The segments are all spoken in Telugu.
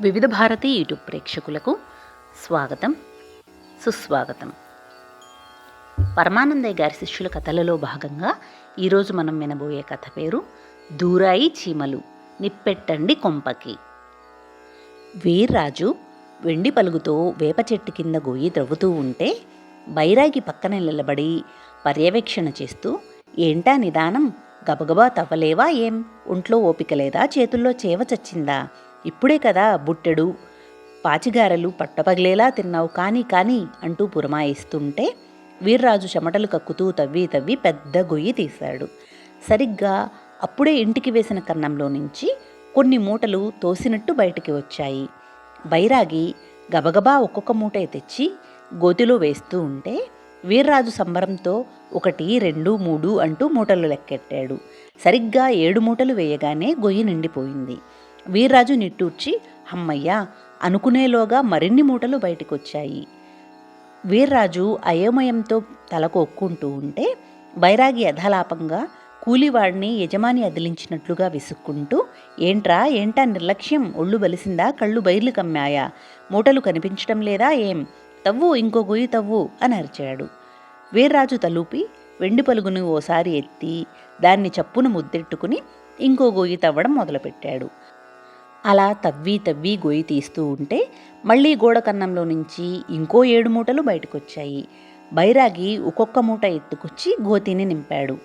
వివిధ భారతి యూట్యూబ్ ప్రేక్షకులకు స్వాగతం సుస్వాగతం. పరమానందయ్య గారి శిష్యుల కథలలో భాగంగా ఈరోజు మనం వినబోయే కథ పేరు దూరాయి చీమలు నిప్పెట్టండి కొంపకి. వీర్రాజు వెండి పలుగుతో వేప చెట్టు కింద గొయ్యి త్రవ్వుతూ ఉంటే బైరాగి పక్కన నిలబడి పర్యవేక్షణ చేస్తూ ఏంటా నిదానం? గబగబా తవ్వలేవా ఏం? ఒంట్లో ఓపిక లేదా? చేతుల్లో చేవ చచ్చిందా? ఇప్పుడే కదా బుట్టెడు. పాచిగారలు పట్టపగిలేలా తిన్నావు కానీ కానీ అంటూ పురమాయిస్తుంటే వీర్రాజు చెమటలు కక్కుతూ తవ్వి తవ్వి పెద్ద గొయ్యి తీశాడు. సరిగ్గా అప్పుడే ఇంటికి వేసిన కన్నంలో నుంచి కొన్ని మూటలు తోసినట్టు బయటికి వచ్చాయి. బైరాగి గబగబా ఒక్కొక్క మూట తెచ్చి గోతిలో వేస్తూ ఉంటే వీర్రాజు సంబరంతో ఒకటి రెండు మూడు అంటూ మూటలు లెక్కెట్టాడు. సరిగ్గా ఏడు మూటలు వేయగానే గొయ్యి నిండిపోయింది. వీర్రాజు నిట్టూర్చి హమ్మయ్య అనుకునేలోగా మరిన్ని మూటలు బయటికొచ్చాయి. వీర్రాజు అయోమయంతో తలకు ఒక్కుంటూ ఉంటే వైరాగి యథాలాపంగా కూలివాడిని యజమాని అదిలించినట్లుగా విసుక్కుంటూ ఏంట్రా ఏంటా నిర్లక్ష్యం? ఒళ్ళు బలిసిందా? కళ్ళు బైర్లు కమ్మాయా? మూటలు కనిపించడం లేదా ఏం? తవ్వు ఇంకో గుయ్యి తవ్వు అని అరిచాడు. వీర్రాజు తలూపి వెండి పలుగును ఓసారి ఎత్తి దాన్ని చప్పున ముద్దెట్టుకుని ఇంకో గొయ్యి తవ్వడం మొదలుపెట్టాడు. అలా తవ్వి తవ్వి గొయ్యి తీస్తూ ఉంటే మళ్ళీ గోడ కన్నంలో నుంచి ఇంకో ఏడు మూటలు బయటకొచ్చాయి. బైరాగి ఒక్కొక్క మూట ఎత్తుకొచ్చి గోతిని నింపాడు.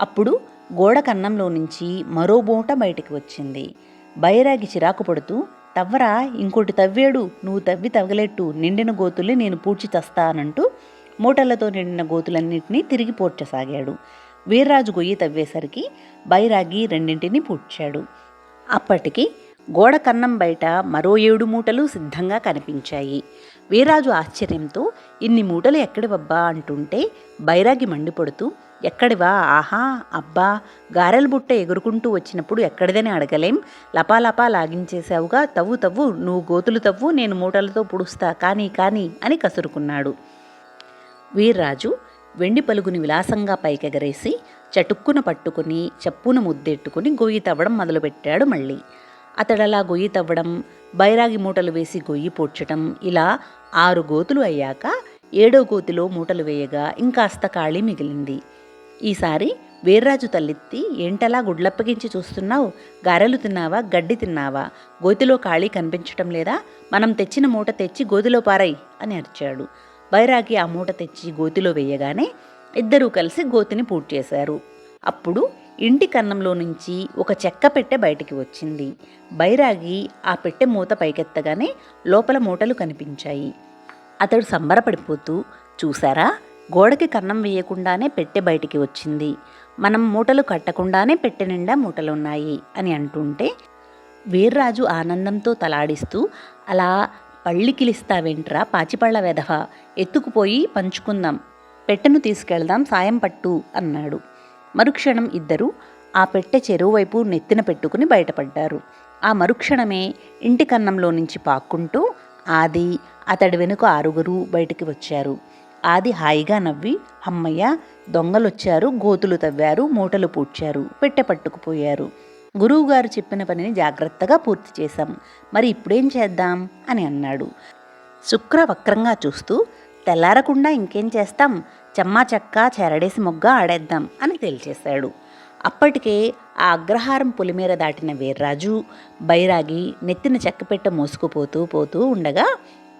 అప్పుడు గోడ కన్నంలో నుంచి మరో మూట బయటికి వచ్చింది. బైరాగి చిరాకు పడుతూ తవ్వరా ఇంకోటి తవ్వేడు నువ్వు తవ్వి తవ్వలేట్టు నిండిన గోతుల్ని నేను పూడ్చి తెస్తానంటూ మూటలతో నిండిన గోతులన్నింటినీ తిరిగి పూడ్చసాగాడు. వీర్రాజు గొయ్యి తవ్వేసరికి బైరాగి రెండింటినీ పూడ్చాడు. అప్పటికి గోడ కన్నం బయట మరో ఏడు మూటలు సిద్ధంగా కనిపించాయి. వీరాజు ఆశ్చర్యంతో ఇన్ని మూటలు ఎక్కడివబ్బా? అంటుంటే బైరాగి మండిపడుతూ ఎక్కడివా? ఆహా అబ్బా గారెల బుట్ట ఎగురుకుంటూ వచ్చినప్పుడు ఎక్కడిదని అడగలేం. లపాలపా లాగించేశావుగా. తవ్వు తవ్వు నువ్వు గోతులు తవ్వు నేను మూటలతో పుడుస్తా కానీ కానీ అని కసురుకున్నాడు. వీర్రాజు వెండి పలుగుని విలాసంగా పైకెగరేసి చటుక్కున పట్టుకుని చప్పున ముద్దెట్టుకుని గొయ్యి తవ్వడం మొదలుపెట్టాడు మళ్ళీ. అతడలా గొయ్యి తవ్వడం బైరాగి మూటలు వేసి గొయ్యి పూడ్చటం ఇలా ఆరు గోతులు అయ్యాక ఏడో గోతిలో మూటలు వేయగా ఇంకాస్త ఖాళీ మిగిలింది. ఈసారి వీర్రాజు తల్లెత్తి ఏంటలా గుడ్లప్పగించి చూస్తున్నావు? గారెలు తిన్నావా? గడ్డి తిన్నావా? గోతిలో ఖాళీ కనిపించటం లేదా? మనం తెచ్చిన మూట తెచ్చి గోతిలో పారై అని అరిచాడు. బైరాగి ఆ మూట తెచ్చి గోతిలో వేయగానే ఇద్దరూ కలిసి గోతిని పూర్తి చేశారు అప్పుడు ఇంటి కన్నంలో నుంచి ఒక చెక్క పెట్టె బయటికి వచ్చింది. బైరాగి ఆ పెట్టె మూత పైకెత్తగానే లోపల మూటలు కనిపించాయి. అతడు సంబరపడిపోతూ చూసారా గోడకి కన్నం వేయకుండానే పెట్టె బయటికి వచ్చింది. మనం మూటలు కట్టకుండానే పెట్టె నిండా మూటలున్నాయి అని అంటుంటే వీర్రాజు ఆనందంతో తలాడిస్తూ అలా పళ్ళికిలిస్తావేంట్రా పాచిపళ్ళ వెధవ. ఎత్తుకుపోయి పంచుకుందాం. పెట్టెను తీసుకెళ్దాం. సాయం పట్టు అన్నాడు. మరుక్షణం ఇద్దరు ఆ పెట్టె చెరువు వైపు నెత్తిన పెట్టుకుని బయటపడ్డారు. ఆ మరుక్షణమే ఇంటి కన్నంలో నుంచి పాక్కుంటూ ఆది అతడి వెనుక ఆరుగురు బయటికి వచ్చారు. ఆది హాయిగా నవ్వి అమ్మయ్య దొంగలొచ్చారు గోతులు తవ్వారు మూటలు పూడ్చారు పెట్టె పట్టుకుపోయారు. గురువుగారు చెప్పిన పనిని జాగ్రత్తగా పూర్తి చేశాం. మరి ఇప్పుడేం చేద్దాం? అని అన్నాడు. శుక్ర వక్రంగా చూస్తూ తెల్లారకుండా ఇంకేం చేస్తాం? చెమ్మా చెక్క చెరడేసి మొగ్గ ఆడేద్దాం అని తేల్చేశాడు. అప్పటికే ఆ అగ్రహారం పులిమీర దాటిన వీర్రాజు బైరాగి నెత్తిన చెక్కపెట్ట మోసుకుపోతూ పోతూ ఉండగా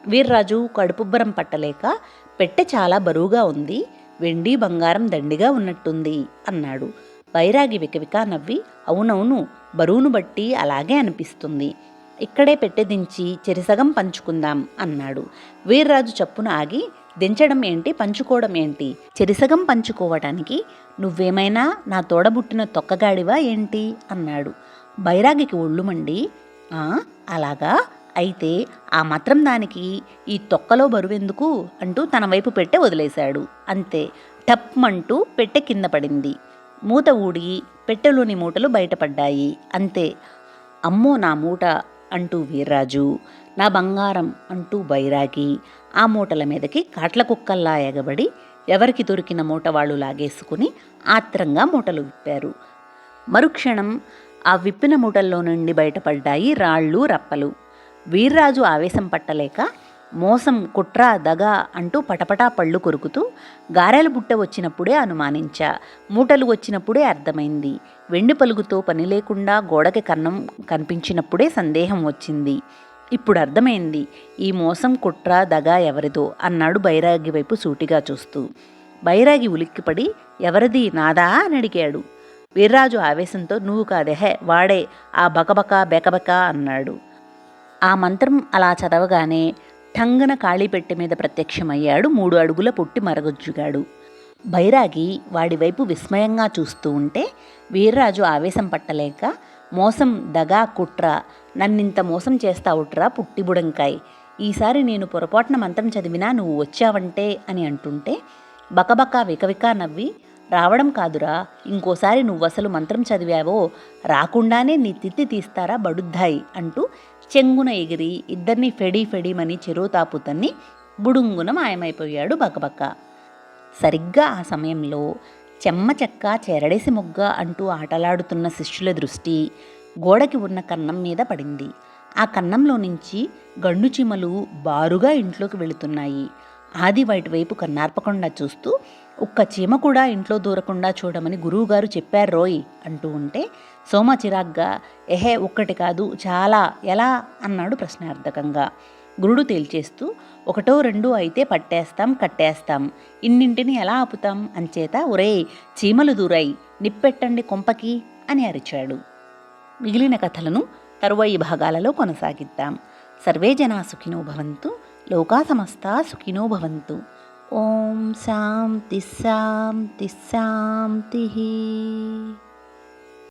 వీర్రాజు కడుపుబ్బరం పట్టలేక పెట్టె చాలా బరువుగా ఉంది వెండి బంగారం దండిగా ఉన్నట్టుంది అన్నాడు. బైరాగి వికవిక నవ్వి అవునవును బరువును బట్టి అలాగే అనిపిస్తుంది. ఇక్కడే పెట్టెదించి చెరిసగం పంచుకుందాం అన్నాడు. వీర్రాజు చప్పున ఆగి దించడం ఏంటి? పంచుకోవడం ఏంటి? చెరిసగం పంచుకోవటానికి నువ్వేమైనా నా తోడబుట్టిన తొక్కగాడివా ఏంటి? అన్నాడు. బైరాగికి ఒళ్ళుమండి అలాగా? అయితే ఆ మాత్రం దానికి ఈ తొక్కలో బరువెందుకు అంటూ తన వైపు పెట్టె వదిలేశాడు. అంతే టప్మంటూ పెట్టె కింద పడింది. మూత ఊడి పెట్టెలోని మూటలు బయటపడ్డాయి అంతే అమ్మో నా మూట అంటూ వీర్రాజు నా బంగారం అంటూ బైరాగి ఆ మూటల మీదకి కాట్ల కుక్కల్లా ఎగబడి ఎవరికి దొరికిన మూట వాళ్ళు లాగేసుకుని ఆత్రంగా మూటలు విప్పారు. మరుక్షణం ఆ విప్పిన మూటల్లో నుండి బయటపడ్డాయి రాళ్ళు రప్పలు. వీర్రాజు ఆవేశం పట్టలేక మోసం కుట్ర దగ అంటూ పటపటా పళ్ళు కొరుకుతూ గారెల బుట్ట వచ్చినప్పుడే అనుమానించా. మూటలు వచ్చినప్పుడే అర్థమైంది. వెండి పలుగుతో పని లేకుండా గోడకి కన్నం కనిపించినప్పుడే సందేహం వచ్చింది. ఇప్పుడు అర్థమైంది. ఈ మోసం కుట్ర దగ ఎవరిదో అన్నాడు బైరాగి వైపు సూటిగా చూస్తూ. బైరాగి ఉలిక్కిపడి ఎవరిది నాదా అని అడిగాడు. వీర్రాజు ఆవేశంతో నువ్వు కాదేహే వాడే ఆ బకబక బెకబక అన్నాడు. ఆ మంత్రం అలా చదవగానే ఠంగన కాళీపెట్టె మీద ప్రత్యక్షమయ్యాడు. మూడు అడుగుల పుట్టి మరగొజ్జుగాడు. బైరాగి వాడివైపు విస్మయంగా చూస్తూ ఉంటే వీర్రాజు ఆవేశం పట్టలేక మోసం దగా కుట్ర నన్నింత మోసం చేస్తావుట్రా పుట్టి బుడంకాయ్. ఈసారి నేను పొరపాటున మంత్రం చదివినా నువ్వు వచ్చావంటే అని అంటుంటే బకబక వికవికా నవ్వి రావడం కాదురా ఇంకోసారి నువ్వు అసలు మంత్రం చదివావో రాకుండానే నీ తిత్తి తీస్తారా బడుద్దాయి అంటూ చెంగున ఎగిరి ఇద్దరిని ఫెడీ ఫెడీమని చెరువు తన్ని బుడుంగున మాయమైపోయాడు బకబక్క. సరిగ్గా ఆ సమయంలో చెమ్మ చెక్క చెరడేసి మొగ్గ అంటూ ఆటలాడుతున్న శిష్యుల దృష్టి గోడకి ఉన్న కన్నం మీద పడింది. ఆ కన్నంలో నుంచి గండు చీమలు బారుగా ఇంట్లోకి వెళుతున్నాయి. ఆది వాటి వైపు కన్నార్పకుండా చూస్తూ ఒక్క చీమ కూడా ఇంట్లో దూరకుండా చూడమని గురువుగారు చెప్పారు రోయ్ అంటూ ఉంటే సోమ చిరాగ్గా ఎహే ఒక్కటి కాదు చాలా ఎలా? అన్నాడు ప్రశ్నార్థకంగా. గురుడు తేల్చేస్తూ ఒకటో రెండు అయితే పట్టేస్తాం కట్టేస్తాం. ఇన్నింటిని ఎలా ఆపుతాం? అంచేత ఒరే చీమలు దూరై నిప్పెట్టండి కొంపకి అని అరిచాడు. మిగిలిన కథలను తరువాయి భాగాలలో కొనసాగిద్దాం. సర్వే జనా సుఖినో భవంతు లోకా సమస్త సుఖినో భవంతు. ఓం శాంతి శాంతి శాంతి.